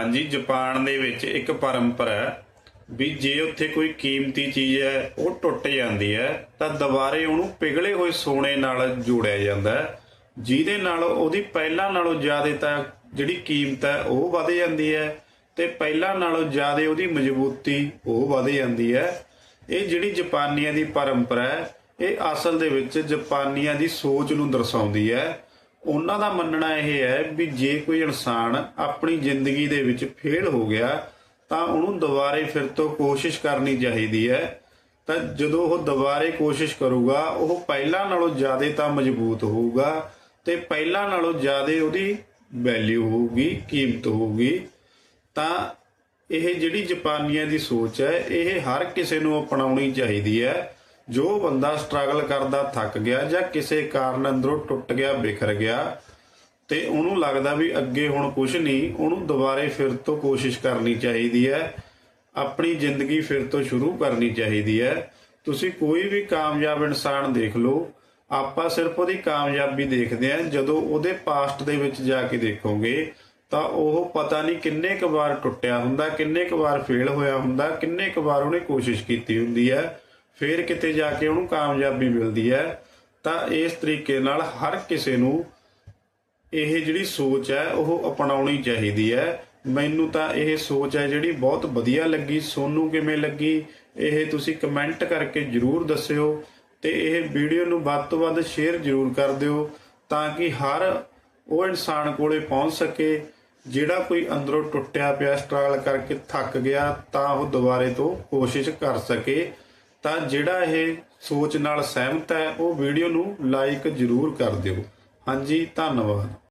ਹਾਂਜੀ, ਜਾਪਾਨ ਦੇ ਵਿੱਚ ਇੱਕ ਪਰੰਪਰਾ ਹੈ ਵੀ ਜੇ ਉੱਥੇ ਕੋਈ ਕੀਮਤੀ ਚੀਜ਼ ਹੈ, ਉਹ ਟੁੱਟ ਜਾਂਦੀ ਹੈ, ਤਾਂ ਦੁਬਾਰੇ ਉਹਨੂੰ ਪਿਘਲੇ ਹੋਏ ਸੋਨੇ ਨਾਲ ਜੋੜਿਆ ਜਾਂਦਾ ਹੈ। ਜਿਹਦੇ ਨਾਲ ਉਹਦੀ ਪਹਿਲਾਂ ਨਾਲੋਂ ਜ਼ਿਆਦਾ ਤਾਂ ਜਿਹੜੀ ਕੀਮਤ ਹੈ, ਉਹ ਵਧ ਜਾਂਦੀ ਹੈ ਤੇ ਪਹਿਲਾਂ ਨਾਲੋਂ ਜ਼ਿਆਦਾ ਉਹਦੀ ਮਜ਼ਬੂਤੀ, ਉਹ ਵਧ ਜਾਂਦੀ ਹੈ। ਇਹ ਜਿਹੜੀ ਜਾਪਾਨੀਆਂ ਦੀ ਪਰੰਪਰਾ ਹੈ, ਇਹ ਅਸਲ ਦੇ ਵਿੱਚ ਜਾਪਾਨੀਆਂ ਦੀ ਸੋਚ ਨੂੰ ਦਰਸਾਉਂਦੀ ਹੈ। ਉਹਨਾਂ ਦਾ ਮੰਨਣਾ ਇਹ ਹੈ ਵੀ ਜੇ ਕੋਈ ਇਨਸਾਨ ਆਪਣੀ ਜ਼ਿੰਦਗੀ ਦੇ ਵਿੱਚ ਫੇਲ ਹੋ ਗਿਆ, ਤਾਂ ਉਹਨੂੰ ਦੁਬਾਰੇ ਫਿਰ ਤੋਂ ਕੋਸ਼ਿਸ਼ ਕਰਨੀ ਚਾਹੀਦੀ ਹੈ। ਤਾਂ ਜਦੋਂ ਉਹ ਦੁਬਾਰੇ ਕੋਸ਼ਿਸ਼ ਕਰੂਗਾ, ਉਹ ਪਹਿਲਾਂ ਨਾਲੋਂ ਜ਼ਿਆਦਾ ਤਾਂ ਮਜ਼ਬੂਤ ਹੋਊਗਾ ਤੇ ਪਹਿਲਾਂ ਨਾਲੋਂ ਜ਼ਿਆਦਾ ਉਹਦੀ ਵੈਲਿਊ ਹੋਊਗੀ, ਕੀਮਤ ਹੋਊਗੀ। ਤਾਂ ਇਹ ਜਿਹੜੀ ਜਾਪਾਨੀਆਂ ਦੀ ਸੋਚ ਹੈ, ਇਹ ਹਰ ਕਿਸੇ ਨੂੰ ਅਪਣਾਉਣੀ ਚਾਹੀਦੀ ਹੈ। ਜੋ ਬੰਦਾ ਸਟਰਗਲ ਕਰਦਾ, ਥੱਕ ਗਿਆ ਜਾਂ ਕਿਸੇ ਕਾਰਨ ਅੰਦਰੋਂ ਟੁੱਟ ਗਿਆ, ਬਿਖਰ ਗਿਆ ਤੇ ਉਹਨੂੰ ਲੱਗਦਾ ਵੀ ਅੱਗੇ ਹੁਣ ਕੁਝ ਨਹੀਂ, ਉਹਨੂੰ ਦੁਬਾਰੇ ਫਿਰ ਤੋਂ ਕੋਸ਼ਿਸ਼ ਕਰਨੀ ਚਾਹੀਦੀ ਹੈ। ਆਪਣੀ ਜ਼ਿੰਦਗੀ ਫਿਰ ਤੋਂ ਸ਼ੁਰੂ ਕਰਨੀ ਚਾਹੀਦੀ ਹੈ। ਤੁਸੀਂ ਕੋਈ ਵੀ ਕਾਮਯਾਬ ਇਨਸਾਨ ਦੇਖ ਲਓ, ਆਪਾਂ ਸਿਰਫ ਉਹਦੀ ਕਾਮਯਾਬੀ ਦੇਖਦੇ ਹਾਂ। ਜਦੋਂ ਉਹਦੇ ਪਾਸਟ ਦੇ ਵਿੱਚ ਜਾ ਕੇ ਦੇਖੋਗੇ, ਤਾਂ ਉਹ ਪਤਾ ਨਹੀਂ ਕਿੰਨੇ ਕੁ ਵਾਰ ਟੁੱਟਿਆ ਹੁੰਦਾ, ਕਿੰਨੇ ਕੁ ਵਾਰ ਫੇਲ ਹੋਇਆ ਹੁੰਦਾ, ਕਿੰਨੇ ਕੁ ਵਾਰ ਉਹਨੇ ਕੋਸ਼ਿਸ਼ ਕੀਤੀ ਹੁੰਦੀ ਹੈ। ਫਿਰ ਕਿਤੇ ਜਾ ਕੇ ਉਹਨੂੰ ਕਾਮਯਾਬੀ ਮਿਲਦੀ ਹੈ, ਤਾਂ ਇਸ ਤਰੀਕੇ ਨਾਲ ਹਰ ਕਿਸੇ ਨੂੰ ਇਹ ਜਿਹੜੀ ਸੋਚ ਹੈ, ਉਹ ਅਪਣਾਉਣੀ ਚਾਹੀਦੀ ਹੈ। ਮੈਨੂੰ ਤਾਂ ਇਹ ਸੋਚ ਹੈ ਜਿਹੜੀ ਬਹੁਤ ਵਧੀਆ ਲੱਗੀ, ਸੋਨੂੰ ਕਿਵੇਂ ਲੱਗੀ, ਇਹ ਤੁਸੀਂ ਕਮੈਂਟ ਕਰਕੇ ਜਰੂਰ ਦੱਸਿਓ ਤੇ ਇਹ ਵੀਡੀਓ ਨੂੰ ਵੱਧ ਤੋਂ ਵੱਧ ਸ਼ੇਅਰ ਜਰੂਰ ਕਰ ਦਿਓ ਤਾਂ ਕਿ ਹਰ ਉਹ ਇਨਸਾਨ ਕੋਲੇ ਪਹੁੰਚ ਸਕੇ, ਜਿਹੜਾ ਕੋਈ ਅੰਦਰੋਂ ਟੁੱਟਿਆ ਪਿਆ ਸਟਰਗਲ ਕਰਕੇ ਥੱਕ ਗਿਆ, ਤਾਂ ਉਹ ਦੁਬਾਰੇ ਤੋਂ ਕੋਸ਼ਿਸ਼ ਕਰ ਸਕੇ। ਤਾਂ ਜਿਹੜਾ ਇਹ ਸੋਚ ਨਾਲ ਸਹਿਮਤ ਹੈ, ਉਹ ਵੀਡੀਓ ਨੂੰ ਲਾਈਕ ਜਰੂਰ ਕਰ ਦਿਓ। ਹਾਂਜੀ, ਧੰਨਵਾਦ।